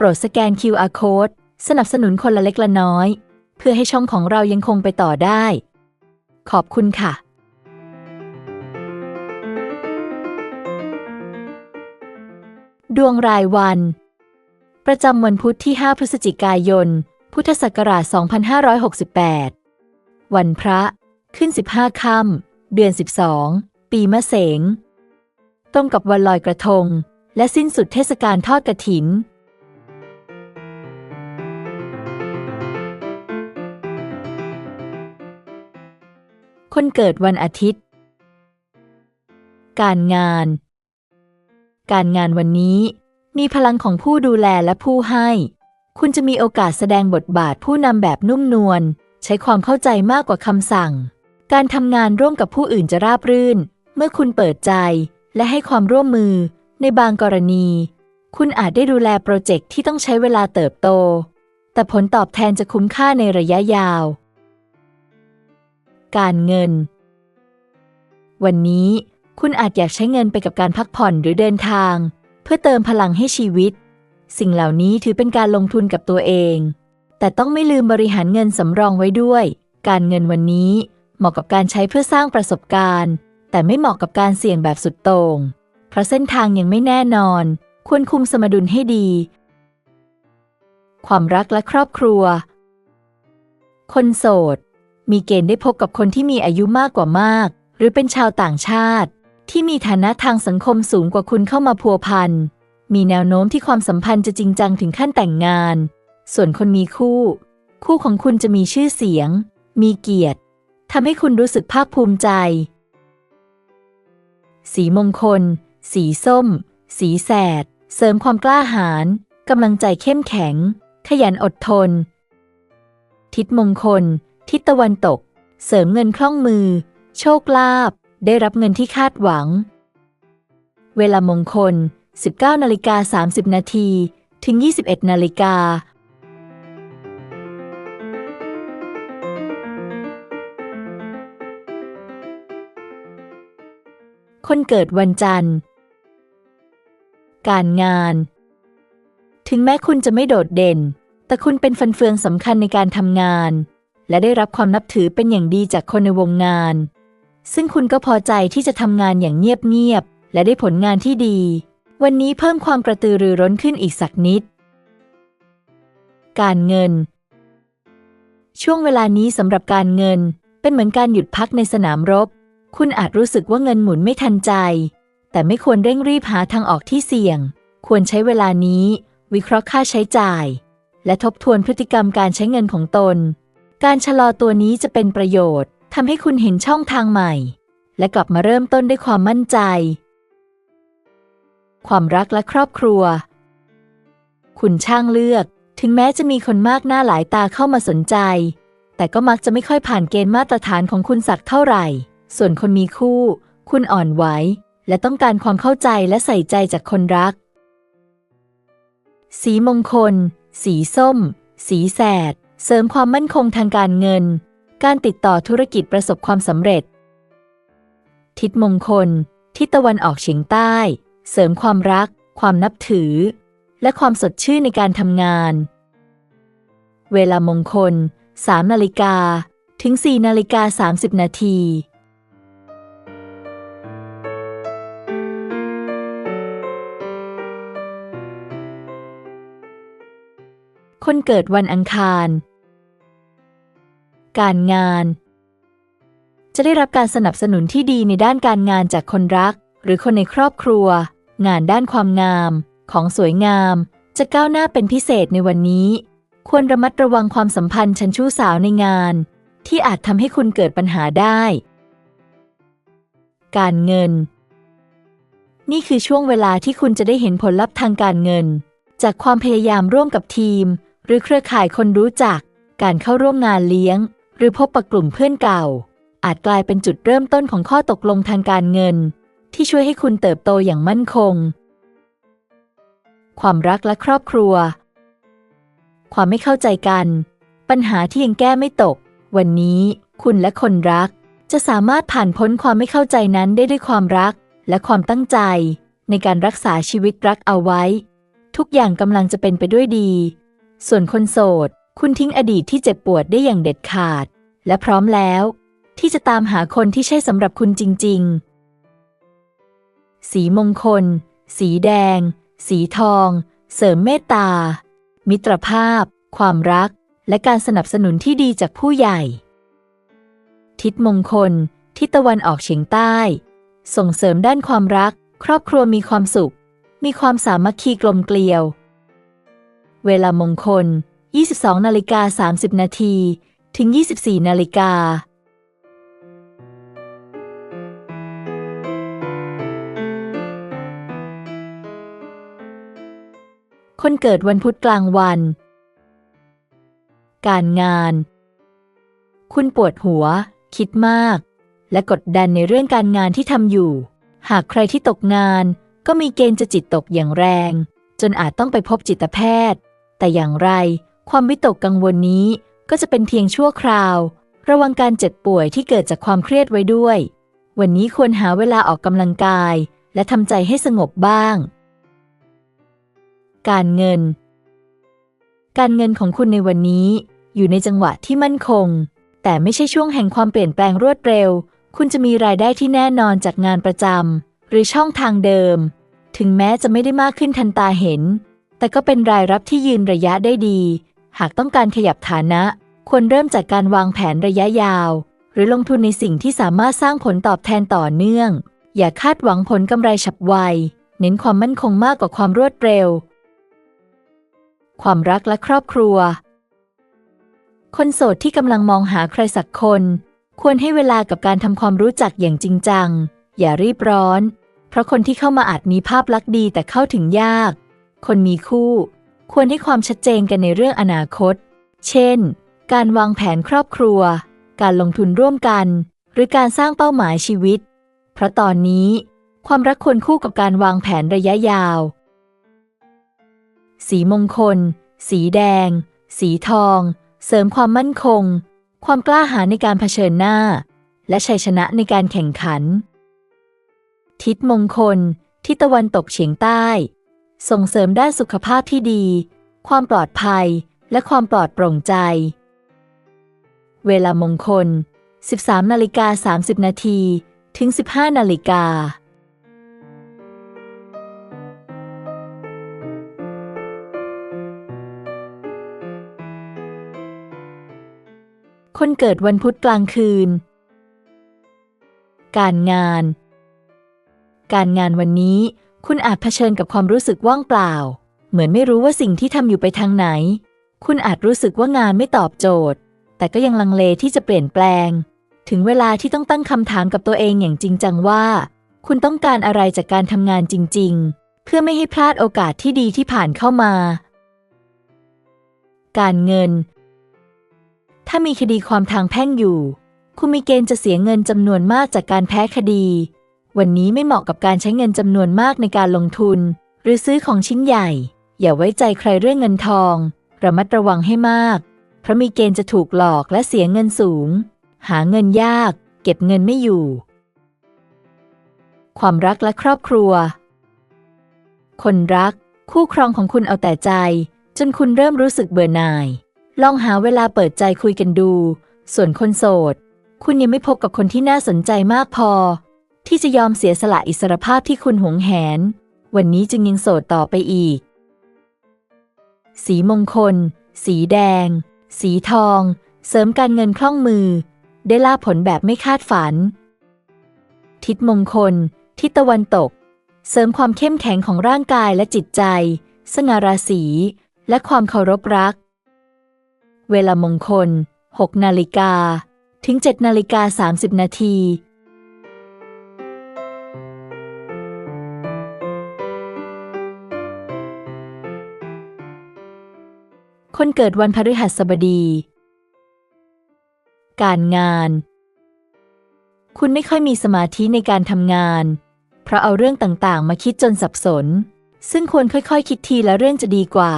โปรดสแกน QR Code สนับสนุนคนละเล็กละน้อย เพื่อให้ช่องของเรายังคงไปต่อได้ ขอบคุณค่ะดวงรายวัน ประจำวันพุธที่ 5 พฤศจิกายน พุทธศักราช 2568 วันพระ ขึ้น 15 ค่ำ เดือน 12 ปีมะเสง ตรงกับวันลอยกระทง และสิ้นสุดเทศกาลทอดกระถิน คนเกิดวันอาทิตย์ การงาน การงานวันนี้ มีพลังของผู้ดูแลและผู้ให้ คุณจะมีโอกาสแสดงบทบาทผู้นำแบบนุ่มนวล ใช้ความเข้าใจมากกว่าคำสั่ง การทำงานร่วมกับผู้อื่นจะราบรื่น เมื่อคุณเปิดใจและให้ความร่วมมือ ในบางกรณี คุณอาจได้ดูแลโปรเจกต์ที่ต้องใช้เวลาเติบโต แต่ผลตอบแทนจะคุ้มค่าในระยะยาว การเงิน วันนี้คุณอาจอยากใช้เงินไปกับการพักผ่อนหรือเดินทาง เพื่อเติมพลังให้ชีวิต สิ่งเหล่านี้ถือเป็นการลงทุนกับตัวเอง แต่ต้องไม่ลืมบริหารเงินสำรองไว้ด้วย การเงินวันนี้เหมาะกับการใช้เพื่อสร้างประสบการณ์ แต่ไม่เหมาะกับการเสี่ยงแบบสุดโต่งเพราะเส้นทางยังไม่แน่นอน ควรคุมสมดุลให้ดี ความรักและครอบครัว คนโสด มีเกณฑ์ได้พบกับคนที่มีอายุมากกว่ามาก หรือเป็นชาวต่างชาติ ที่มีฐานะทางสังคมสูงกว่าคุณเข้ามาพัวพัน มีแนวโน้มที่ความสัมพันธ์จะจริงจังถึงขั้นแต่งงาน ส่วนคนมีคู่ คู่ของคุณจะมีชื่อเสียง มีเกียรติทำให้คุณรู้สึกภาคภูมิใจ สีมงคล สีส้ม สีแสด เสริมความกล้าหาญกำลังใจเข้มแข็ง ขยันอดทน ทิศมงคล ทิศตะวันตก เสริมเงินคล่องมือ โชคลาภได้รับเงินที่คาดหวัง เวลามงคล 19นาฬิกา30 นาทีถึง 21นาฬิกาคนเกิดวันจันทร์ การงาน ถึงแม้คุณจะไม่โดดเด่น แต่คุณเป็นฟันเฟืองสำคัญในการทำงาน และได้รับความนับถือเป็นอย่างดีจากคนในวงงาน ซึ่งคุณก็พอใจที่จะทำงานอย่างเงียบๆและได้ผลงานที่ดี วันนี้เพิ่มความกระตือรือร้นขึ้นอีกสักนิด การเงิน ช่วงเวลานี้สำหรับการเงิน เป็นเหมือนการหยุดพักในสนามรบ คุณอาจรู้สึกว่าเงินหมุนไม่ทันใจ แต่ไม่ควรเร่งรีบหาทางออกที่เสี่ยง ควรใช้เวลานี้ วิเคราะห์ค่าใช้จ่าย และทบทวนพฤติกรรมการใช้เงินของตน การชะลอตัวนี้จะเป็นประโยชน์ทำให้คุณเห็นช่องทางใหม่ และกลับมาเริ่มต้นด้วยความมั่นใจ ความรักและครอบครัว คุณช่างเลือก ถึงแม้จะมีคนมากหน้าหลายตาเข้ามาสนใจ แต่ก็มักจะไม่ค่อยผ่านเกณฑ์มาตรฐานของคุณสักเท่าไหร่ ส่วนคนมีคู่ คุณอ่อนไหวและต้องการความเข้าใจและใส่ใจจากคนรัก สีมงคล สีส้ม สีแสด เสริมความมั่นคงทางการเงิน การติดต่อธุรกิจประสบความสำเร็จ ทิศมงคล ทิศตะวันออกเฉียงใต้ เสริมความรัก ความนับถือ และความสดชื่นในการทำงาน เวลามงคล 3 นาฬิกา ถึง 4 นาฬิกา 30 นาทีคนเกิดวันอังคาร การงาน จะได้รับการสนับสนุนที่ดีในด้านการงานจากคนรัก หรือคนในครอบครัว งานด้านความงาม ของสวยงาม จะก้าวหน้าเป็นพิเศษในวันนี้ ควรระมัดระวังความสัมพันธ์ชั้นชู้สาวในงาน ที่อาจทำให้คุณเกิดปัญหาได้ การเงิน นี่คือช่วงเวลาที่คุณจะได้เห็นผลลัพธ์ทางการเงิน จากความพยายามร่วมกับทีม หรือเครือข่ายคนรู้จักการเข้าร่วมงานเลี้ยง หรือพบปะกลุ่มเพื่อนเก่า อาจกลายเป็นจุดเริ่มต้นของข้อตกลงทางการเงิน ที่ช่วยให้คุณเติบโตอย่างมั่นคง ความรักและครอบครัว ความไม่เข้าใจกัน ปัญหาที่ยังแก้ไม่ตก วันนี้คุณและคนรัก จะสามารถผ่านพ้นความไม่เข้าใจนั้นได้ด้วยความรักและความตั้งใจ ในการรักษาชีวิตรักเอาไว้ ทุกอย่างกำลังจะเป็นไปด้วยดี ส่วนคนโสด คุณทิ้งอดีตที่เจ็บปวดได้อย่างเด็ดขาด และพร้อมแล้ว ที่จะตามหาคนที่ใช่สำหรับคุณจริง ๆ สีมงคล สีแดง สีทอง เสริมเมตตา มิตรภาพ ความรัก และการสนับสนุนที่ดีจากผู้ใหญ่ ทิศมงคล ทิศตะวันออกเฉียงใต้ ส่งเสริมด้านความรัก ครอบครัวมีความสุข มีความสามัคคีกลมเกลียว เวลามงคล 22นาฬิกา30 นาทีถึง 24นาฬิกาคนเกิดวันพุธกลางวัน การงาน คุณปวดหัว คิดมาก และกดดันในเรื่องการงานที่ทำอยู่ หากใครที่ตกงาน ก็มีเกณฑ์จะจิตตกอย่างแรง จนอาจต้องไปพบจิตแพทย์ แต่อย่างไร ความวิตกกังวลนี้ก็จะเป็นเพียงชั่วคราว ระวังการเจ็บป่วยที่เกิดจากความเครียดไว้ด้วย วันนี้ควรหาเวลาออกกำลังกาย และทำใจให้สงบบ้าง การเงิน การเงินของคุณในวันนี้ อยู่ในจังหวะที่มั่นคง แต่ไม่ใช่ช่วงแห่งความเปลี่ยนแปลงรวดเร็ว คุณจะมีรายได้ที่แน่นอนจากงานประจำหรือช่องทางเดิม ถึงแม้จะไม่ได้มากขึ้นทันตาเห็น แต่ก็เป็นรายรับที่ยืนระยะได้ดี หากต้องการขยับฐานะ ควรเริ่มจากการวางแผนระยะยาว หรือลงทุนในสิ่งที่สามารถสร้างผลตอบแทนต่อเนื่อง อย่าคาดหวังผลกำไรฉับไว เน้นความมั่นคงมากกว่าความรวดเร็ว ความรักและครอบครัว คนโสดที่กำลังมองหาใครสักคน ควรให้เวลากับการทำความรู้จักอย่างจริงจัง อย่ารีบร้อน เพราะคนที่เข้ามาอาจมีภาพลักษณ์ดีแต่เข้าถึงยาก คนมีคู่ ควรให้ความชัดเจนกันในเรื่องอนาคต เช่น การวางแผนครอบครัว การลงทุนร่วมกัน หรือการสร้างเป้าหมายชีวิต เพราะตอนนี้ ความรักควรคู่กับการวางแผนระยะยาว สีมงคล สีแดง สีทอง เสริมความมั่นคง ความกล้าหาญในการเผชิญหน้า และชัยชนะในการแข่งขัน ทิศมงคล ทิศตะวันตกเฉียงใต้ ส่งเสริมด้านสุขภาพที่ดี ความปลอดภัย และความปลอดโปร่งใจ เวลามงคล 13นาฬิกา30 นาทีถึง 15นาฬิกาคนเกิดวันพุธกลางคืน การงาน การงานวันนี้ คุณอาจเผชิญกับความรู้สึกว่างเปล่า เหมือนไม่รู้ว่าสิ่งที่ทำอยู่ไปทางไหน คุณอาจรู้สึกว่างานไม่ตอบโจทย์ แต่ก็ยังลังเลที่จะเปลี่ยนแปลง ถึงเวลาที่ต้องตั้งคำถามกับตัวเองอย่างจริงจังว่า คุณต้องการอะไรจากการทำงานจริง ๆ เพื่อไม่ให้พลาดโอกาสที่ดีที่ผ่านเข้ามา การเงิน ถ้ามีคดีความทางแพ่งอยู่ คุณมีเกณฑ์จะเสียเงินจำนวนมากจากการแพ้คดี วันนี้ไม่เหมาะกับการใช้เงินจำนวนมากในการลงทุน หรือซื้อของชิ้นใหญ่ อย่าไว้ใจใครเรื่องเงินทอง ระมัดระวังให้มาก เพราะมีเกณฑ์จะถูกหลอกและเสียเงินสูง หาเงินยาก เก็บเงินไม่อยู่ ความรักและครอบครัว คนรัก คู่ครองของคุณเอาแต่ใจ จนคุณเริ่มรู้สึกเบื่อหน่าย ลองหาเวลาเปิดใจคุยกันดู ส่วนคนโสด คุณยังไม่พบกับคนที่น่าสนใจมากพอ ที่จะยอมเสียสละอิสรภาพที่คุณหวงแหน วันนี้จึงยังโสดต่อไปอีก สีมงคล สีแดง สีทอง เสริมการเงินคล่องมือ ได้ลาผลแบบไม่คาดฝัน ทิศมงคล ทิศตะวันตก เสริมความเข้มแข็งของร่างกายและจิตใจสง่าราศีและความเคารพรัก เวลามงคล 6 นาฬิกา ถึง 7 นาฬิกา 30 นาที คนเกิดวันพฤหัสบดี การงาน คุณไม่ค่อยมีสมาธิในการทำงาน เพราะเอาเรื่องต่างๆ มาคิดจนสับสน ซึ่งควรค่อยๆคคิดทีละเรื่องจะดีกว่า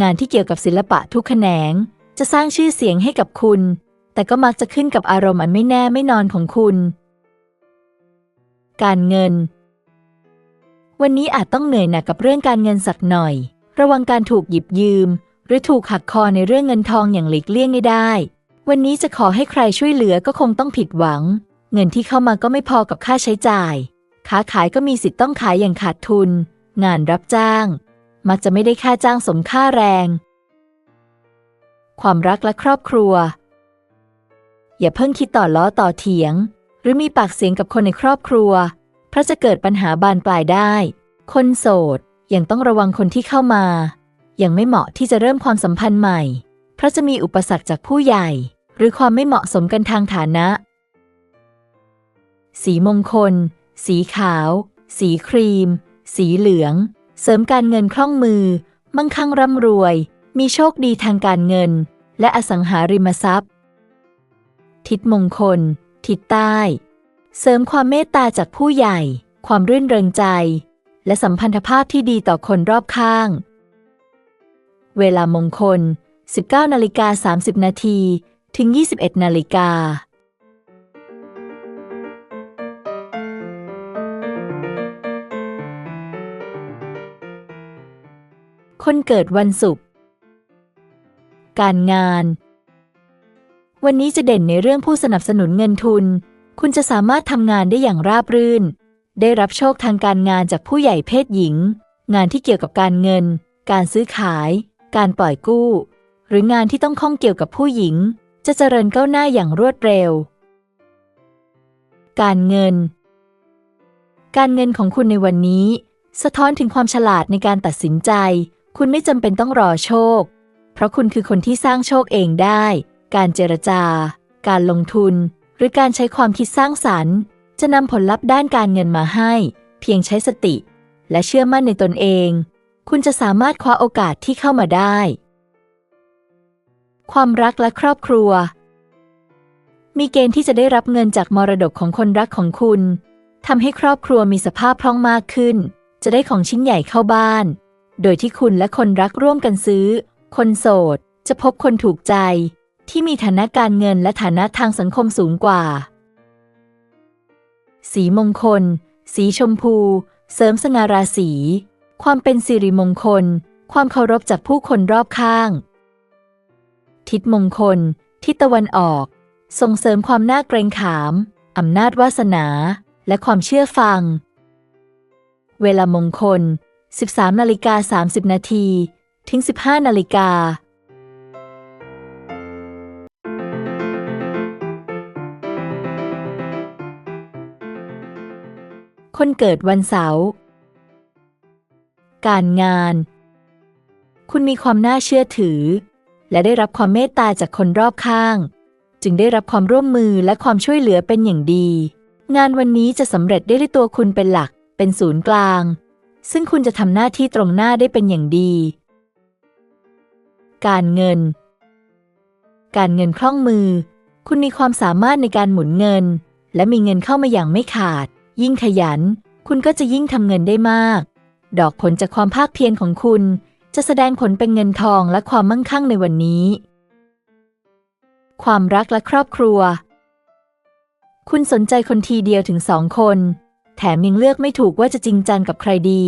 งานที่เกี่ยวกับศิลปะทุกแขนง จะสร้างชื่อเสียงให้กับคุณ แต่ก็มักจะขึ้นกับอารมณ์อันไม่แน่ไม่นอนของคุณ การเงิน วันนี้อาจต้องเหนื่อยหนักกับเรื่องการเงินสักหน่อยระวังการถูกหยิบยืม หรือถูกหักคอในเรื่องเงินทองอย่างหลีกเลี่ยงไม่ได้ วันนี้จะขอให้ใครช่วยเหลือก็คงต้องผิดหวัง เงินที่เข้ามาก็ไม่พอกับค่าใช้จ่าย ค้าขายก็มีสิทธิ์ต้องขายอย่างขาดทุน งานรับจ้าง มักจะไม่ได้ค่าจ้างสมค่าแรง ความรักและครอบครัว อย่าเพิ่งคิดต่อล้อต่อเถียง หรือมีปากเสียงกับคนในครอบครัว เพราะจะเกิดปัญหาบานปลายได้ คนโสดยังต้องระวังคนที่เข้ามา ยังไม่เหมาะที่จะเริ่มความสัมพันธ์ใหม่ เพราะจะมีอุปสรรคจากผู้ใหญ่ หรือความไม่เหมาะสมกันทางฐานะ สีมงคล สีขาว สีครีม สีเหลือง เสริมการเงินคล่องมือ มั่งคั่งร่ำรวย มีโชคดีทางการเงิน และอสังหาริมทรัพย์ ทิศมงคล ทิศใต้ เสริมความเมตตาจากผู้ใหญ่ ความรื่นเริงใจ และสัมพันธภาพที่ดีต่อคนรอบข้าง เวลามงคล 19นาฬิกา30 นาที ถึง 21นาฬิกาคนเกิดวันศุกร์ การงาน วันนี้จะเด่นในเรื่องผู้สนับสนุนเงินทุน คุณจะสามารถทำงานได้อย่างราบรื่น ได้รับโชคทางการงานจากผู้ใหญ่เพศหญิง งานที่เกี่ยวกับการเงิน การซื้อขาย การปล่อยกู้ หรืองานที่ต้องข้องเกี่ยวกับผู้หญิง จะเจริญก้าวหน้าอย่างรวดเร็ว การเงิน การเงินของคุณในวันนี้ สะท้อนถึงความฉลาดในการตัดสินใจ คุณไม่จำเป็นต้องรอโชค เพราะคุณคือคนที่สร้างโชคเองได้ การเจรจา การลงทุน หรือการใช้ความคิดสร้างสรรค์ จะนำผลลัพธ์ด้านการเงินมาให้ เพียงใช้สติ และเชื่อมั่นในตนเอง คุณจะสามารถคว้าโอกาสที่เข้ามาได้ ความรักและครอบครัว มีเกณฑ์ที่จะได้รับเงินจากมรดกของคนรักของคุณทำให้ครอบครัวมีสภาพคล่องมากขึ้น จะได้ของชิ้นใหญ่เข้าบ้าน โดยที่คุณและคนรักร่วมกันซื้อ คนโสด จะพบคนถูกใจ ที่มีฐานะการเงินและฐานะทางสังคมสูงกว่า สีมงคล สีชมพู เสริมสง่าราศี ความเป็นสิริมงคล ความเคารพจากผู้คนรอบข้าง ทิศมงคล ทิศตะวันออก ส่งเสริมความน่าเกรงขาม อำนาจวาสนา และความเชื่อฟัง เวลามงคล 13นาฬิกา30 นาทีถึง 15นาฬิกาคนเกิดวันเสาร์ การงาน คุณมีความน่าเชื่อถือ และได้รับความเมตตาจากคนรอบข้าง จึงได้รับความร่วมมือและความช่วยเหลือเป็นอย่างดี งานวันนี้จะสำเร็จได้ด้วยตัวคุณเป็นหลัก เป็นศูนย์กลาง ซึ่งคุณจะทำหน้าที่ตรงหน้าได้เป็นอย่างดี การเงิน การเงินคล่องมือ คุณมีความสามารถในการหมุนเงิน และมีเงินเข้ามาอย่างไม่ขาด ยิ่งขยัน คุณก็จะยิ่งทำเงินได้มาก ดอกผลจากความภาคเพียรของคุณ จะแสดงผลเป็นเงินทองและความมั่งคั่งในวันนี้ ความรักและครอบครัว คุณสนใจคนทีเดียวถึงสองคน แถมยังเลือกไม่ถูกว่าจะจริงจังกับใครดี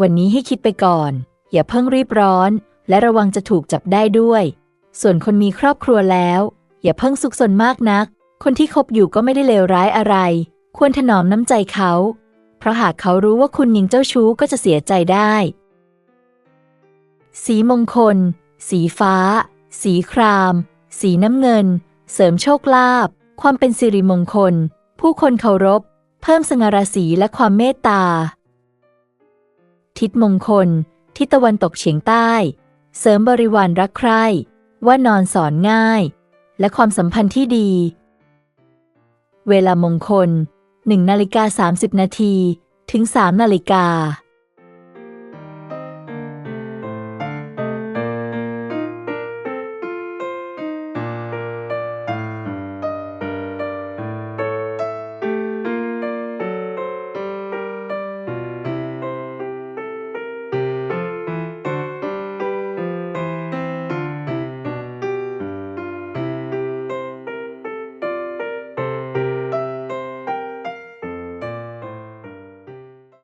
วันนี้ให้คิดไปก่อน อย่าเพิ่งรีบร้อน และระวังจะถูกจับได้ด้วย ส่วนคนมีครอบครัวแล้ว อย่าเพิ่งสุขสนมากนัก คนที่คบอยู่ก็ไม่ได้เลวร้ายอะไร ควรถนอมน้ำใจเขา เพราะหากเขารู้ว่าคุณยังเจ้าชู้ก็จะเสียใจได้ สีมงคล สีฟ้า สีคราม สีน้ำเงิน เสริมโชคลาภ ความเป็นสิริมงคล ผู้คนเคารพ เพิ่มสง่าราศีและความเมตตา ทิศมงคล ทิศตะวันตกเฉียงใต้ เสริมบริวารรักใคร่ ว่านอนสอนง่าย และความสัมพันธ์ที่ดี เวลามงคล 1นาฬิกา30 นาที ถึง 3 นาฬิกา